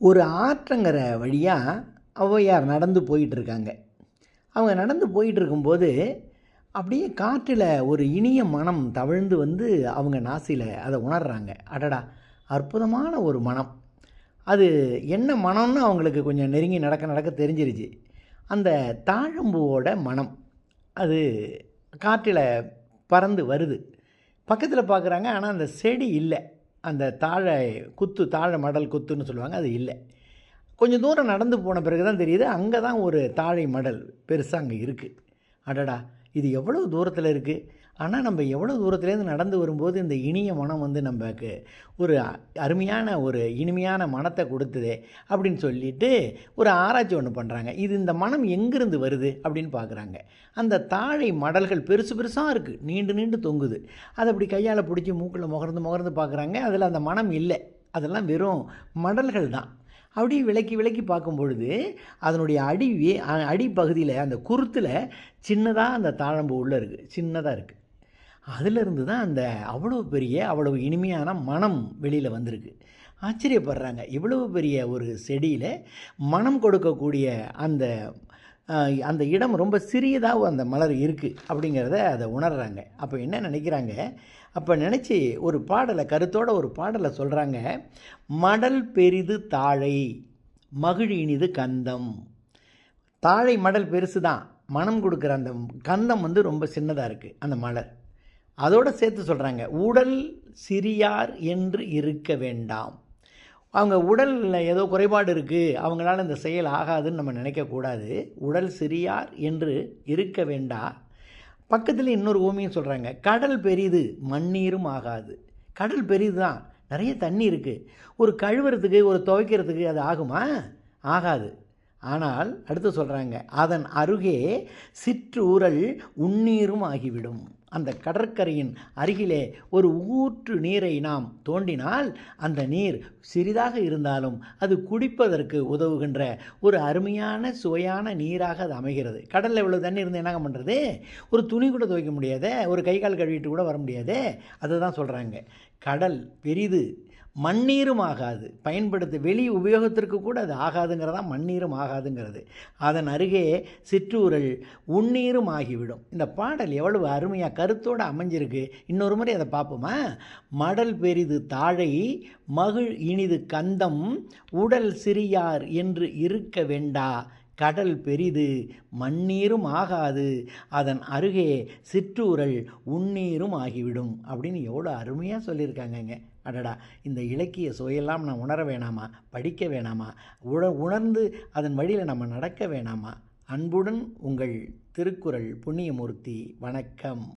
ஒரு ஆற்றங்கிற வழியாக ஔவையார் நடந்து போயிட்டுருக்காங்க. அவங்க நடந்து போயிட்டு இருக்கும்போது அப்படியே காற்றில் ஒரு இனிய மனம் தவழ்ந்து வந்து அவங்க நாசியில் அதை உணர்கிறாங்க அடடா அற்புதமான ஒரு மனம். அது என்ன மனம்னு அவங்களுக்கு கொஞ்சம் நெருங்கி நடக்க நடக்க தெரிஞ்சிருச்சு. அந்த தாழம்பூவோட மனம் அது காற்றில் பறந்து வருது. பக்கத்தில் பார்க்குறாங்க ஆனால் அந்த செடி இல்லை. அந்த தாழை குத்து தாழை மடல் குத்துன்னு சொல்லுவாங்க அது இல்லை. கொஞ்சம் தூரம் நடந்து போன பிறகு தான் தெரியுது அங்கே தான் ஒரு தாழை மடல் பெருசாக அங்கே இருக்குது அடடா இது எவ்வளோ தூரத்தில் இருக்குது ஆனால் நம்ம எவ்வளோ தூரத்துலேருந்து நடந்து வரும்போது இந்த இனிய மனம் வந்து நமக்கு ஒரு அருமையான ஒரு இனிமையான மனத்தை கொடுத்துதே அப்படின்னு சொல்லிட்டு ஒரு ஆராய்ச்சி ஒன்று பண்ணுறாங்க இது இந்த மனம் எங்கேருந்து வருது அப்படின்னு பார்க்குறாங்க அந்த தாழை மடல்கள் பெருசு பெருசாக இருக்குது நீண்டு நீண்டு தொங்குது. அதை அப்படி கையால் பிடிச்சி மூக்கில் முகர்ந்து முகர்ந்து பார்க்குறாங்க அதில் அந்த மனம் இல்லை. அதெல்லாம் வெறும் மடல்கள் தான். அப்படி விலக்கி விலக்கி பார்க்கும் பொழுது அதனுடைய அடி அடிப்பகுதியில் அந்த குருத்தில் சின்னதாக அந்த தாழம்பு உள்ளே இருக்குது சின்னதாக இருக்குது அதிலிருந்து தான் அந்த அவ்வளோ பெரிய அவ்வளவு இனிமையான மனம் வெளியில் வந்திருக்கு. ஆச்சரியப்படுறாங்க. இவ்வளவு பெரிய ஒரு செடியில் மனம் கொடுக்கக்கூடிய அந்த அந்த இடம் ரொம்ப சிறியதாக அந்த மலர் இருக்குது அப்படிங்கிறத அதை உணர்கிறாங்க அப்போ என்ன நினைக்கிறாங்க? அப்போ நினச்சி ஒரு பாடலை கருத்தோட ஒரு பாடலை சொல்கிறாங்க மடல் பெரிது தாழை மகிழ் இனிது கந்தம். தாழை மடல் பெருசு தான் மனம் கொடுக்குற அந்த கந்தம் வந்து ரொம்ப சின்னதாக இருக்குது அந்த மலர். அதோடு சேர்த்து சொல்கிறாங்க உடல் சிறியார் என்று இருக்க வேண்டாம். அவங்க உடலில் ஏதோ குறைபாடு இருக்குது அவங்களால இந்த செயல் ஆகாதுன்னு நம்ம நினைக்கக்கூடாது உடல் சிறியார் என்று இருக்க வேண்டாம் பக்கத்தில் இன்னொரு ஓமியும் சொல்கிறாங்க கடல் பெரிது மண்ணீரும் ஆகாது. கடல் பெரிது தான் நிறைய தண்ணி இருக்குது ஒரு கழுவுறதுக்கு ஒரு துவைக்கிறதுக்கு அது ஆகுமா? ஆகாது. ஆனால் அடுத்து சொல்கிறாங்க அதன் அருகே சிற்றூரல் உண்ணீரும் ஆகிவிடும். அந்த கடற்கரையின் அருகிலே ஒரு ஊற்று நீரை நாம் தோண்டினால் அந்த நீர் சிறிதாக இருந்தாலும் அது குடிப்பதற்கு உதவுகின்ற ஒரு அருமையான சுவையான நீராக அது அமைகிறது. கடலில் இவ்வளோ தண்ணி இருந்து என்ன பண்ணுறது ஒரு துணி கூட துவைக்க முடியாதே? ஒரு கை கால் கழுவிட்டு கூட வர முடியாதே? அதை தான் சொல்கிறாங்க கடல் பெரிது மண்ணீரும் ஆகாது. பயன்படுத்த வெளி உபயோகத்திற்கு கூட அது ஆகாதுங்கிறதா? மண்ணீரும் ஆகாதுங்கிறது. அதன் அருகே சிற்றூரல் உண்ணீரும் ஆகிவிடும். இந்த பாடல் எவ்வளவு அருமையாக கருத்தோடு அமைஞ்சிருக்கு. இன்னொரு முறை அதை பார்ப்போமா? மடல் பெரிது தாழை மகிழ் இனிது கந்தம் உடல் சிறியார் என்று இருக்க வேண்டா கடல் பெரிது மண்ணீரும் ஆகாது அதன் அருகே சிற்றூரல் உண்ணீரும் ஆகிவிடும் அப்படின்னு எவ்வளோ அருமையாக சொல்லியிருக்காங்கங்க. அடடா இந்த இலக்கிய சுவையெல்லாம் நான் உணர வேணாமா? படிக்க வேணாமா? உண உணர்ந்து அதன் வழியில் நம்ம நடக்க வேணாமா? அன்புடன் உங்கள் திருக்குறள் புண்ணியமூர்த்தி வணக்கம்.